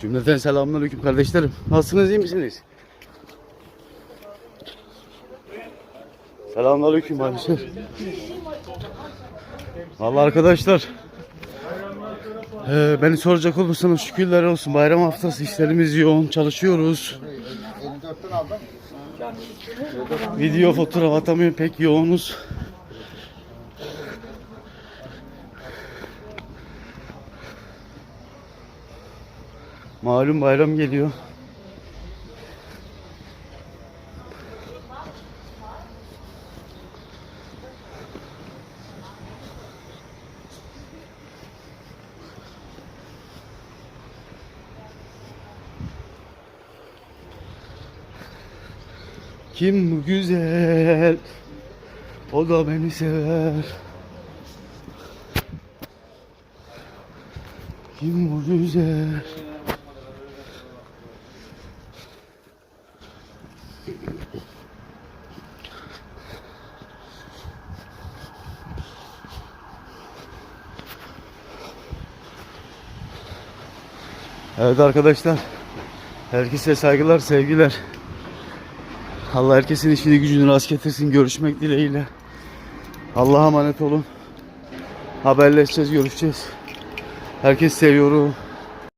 Cümleten selamünaleyküm kardeşlerim. Nasılsınız iyi misiniz? Selamünaleyküm arkadaşlar. Vallahi arkadaşlar eee, beni soracak olursanız şükürler olsun bayram haftası işlerimiz yoğun çalışıyoruz. Video fotoğraf atamıyorum pek yoğunuz. Malum bayram geliyor. Kim bu güzel? O da beni sever. Kim bu güzel? Evet arkadaşlar. Herkese saygılar, sevgiler. Allah herkesin işini gücünü rast getirsin. Görüşmek dileğiyle. Allah'a emanet olun. Haberleşeceğiz, görüşeceğiz. Herkes seviyorum.